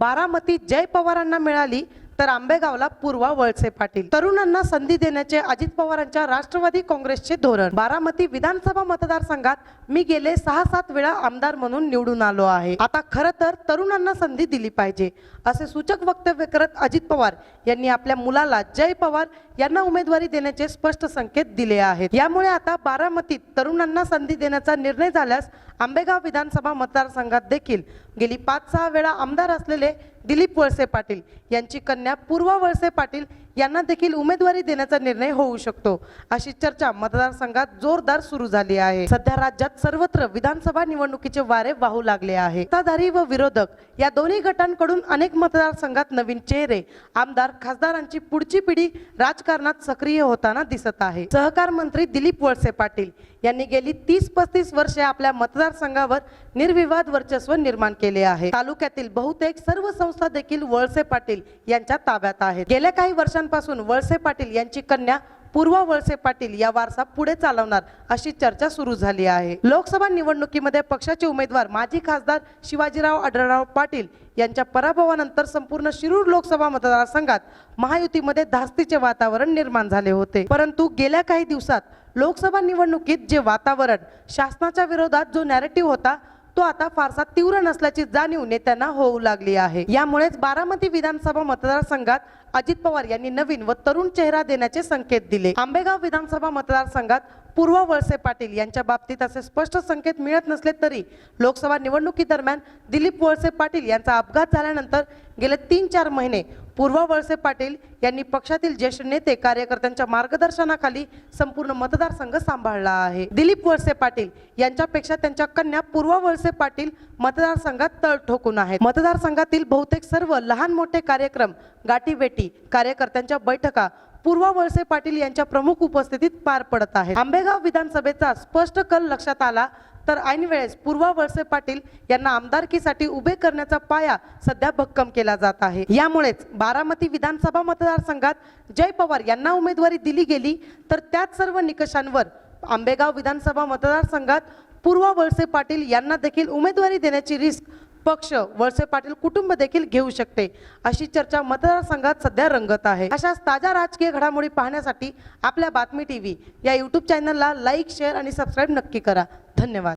बारामती जय पवारांना मिळाली. तर आंबेगावला पूर्वा वळसे पाटील. तरुणांना संधी देण्याचे अजित पवारांच्या राष्ट्रवादी काँग्रेसचे धोरण. बारामती विधानसभा मतदारसंघात मी गेले सहा सात वेळा आमदार म्हणून निवडून आलो आहे. आता खरं तर तरुणांना संधी दिली पाहिजे असे सूचक वक्तव्य करत अजित पवार यांनी आपल्या मुलाला जय पवार यांना उमेदवारी देण्याचे स्पष्ट संकेत दिले आहेत. यामुळे आता बारामतीत तरुणांना संधी देण्याचा निर्णय झाल्यास आंबेगाव विधानसभा मतदारसंघात देखील गेली पाच सहा वेळा आमदार असलेले दिलीप वळसे पाटील यांची कन्या पूर्वा वळसे पाटील यांना देखील उमेदवारी देण्याचा निर्णय होऊ शकतो. अशी चर्चा मतदारसंघात जोरदार सुरू झाली आहे. सध्या राज्यात सर्वत्र विधानसभा निवडणुकीचे वारे वाहू लागले आहे. सत्ताधारी व विरोधक या दोन्ही गटांकडून अनेक मतदारसंघात नवीन चेहरे आमदार खासदारांची पुढची पिढी राजकारणात सक्रिय होताना दिसत आहे. सहकार मंत्री दिलीप वळसे पाटील यांनी गेली तीस पस्तीस वर्षे आपल्या मतदारसंघावर निर्विवाद वर्चस्व निर्माण केले आहे. तालुक्यातील बहुतेक सर्व संस्था देखील वळसे पाटील यांच्या ताब्यात आहेत. गेल्या काही वर्षांपासून वळसे पाटील यांची कन्या पूर्वा वळसे पाटील या वारसा पुढे चालवणार अशी चर्चा सुरू झाली आहे. लोकसभा निवडणुकीमध्ये पक्षाचे उमेदवार माजी खासदार शिवाजीराव आढळराव पाटील यांच्या पराभवानंतर संपूर्ण शिरूर लोकसभा मतदारसंघात महायुतीमध्ये धास्तीचे वातावरण निर्माण झाले होते. परंतु गेल्या काही दिवसात लोकसभा निवडणुकीत जे वातावरण शासनाच्या विरोधात जो नॅरेटिव्ह होता तो आता फारसा तीव्र नसल्याची जाणीव नेत्यांना होऊ लागली आहे. यामुळेच बारामती विधानसभा मतदारसंघात अजित पवार यांनी नवीन व तरुण चेहरा देण्याचे संकेत दिले. आंबेगाव विधानसभा मतदारसंघात पूर्व वळसे पाटील यांच्या बाबतीत असे स्पष्ट संकेत मिळत नसले तरी लोकसभा निवडणुकीदरम्यान दिलीप वळसे पाटील यांचा अपघात झाल्यानंतर गेले तीन चार महिने पूर्वा वळसे पाटील यांनी पक्षातील ज्येष्ठ नेते कार्यकर्त्यांच्या मार्गदर्शनाखाली संपूर्ण मतदारसंघ सांभाळला आहे. दिलीप वळसे पाटील यांच्यापेक्षा त्यांच्या कन्या पूर्व वळसे पाटील मतदारसंघात तळ ठोकून आहेत. मतदारसंघातील बहुतेक सर्व लहान मोठे कार्यक्रम गाठीबेटी कार्यकर्त्यांच्या बैठका पूर्वा वळसे पाटील यांच्या प्रमुख उपस्थितीत पार पडत आहे आंबेगाव विधानसभेचा स्पष्ट कल लक्षात आला तर ऐनवेळेस पूर्वा वळसे पाटील यांना आमदारकीसाठी उभे करण्याचा पाया सध्या भक्कम केला जात आहे. यामुळेच बारामती विधानसभा मतदारसंघात जय पवार यांना उमेदवारी दिली गेली. तर त्याच सर्व निकषांवर आंबेगाव विधानसभा मतदारसंघात पूर्वा वळसे पाटील यांना देखील उमेदवारी देण्याची रिस्क पक्ष वळसे पाटील कुटुंब देखील घेऊ शकते अशी चर्चा मतदारसंघात सध्या रंगत आहे. अशाच ताज्या राजकीय घडामोडी पाहण्यासाठी आपल्या बातमी टीव्ही या युट्यूब चॅनलला लाईक शेअर आणि सबस्क्राईब नक्की करा. धन्यवाद.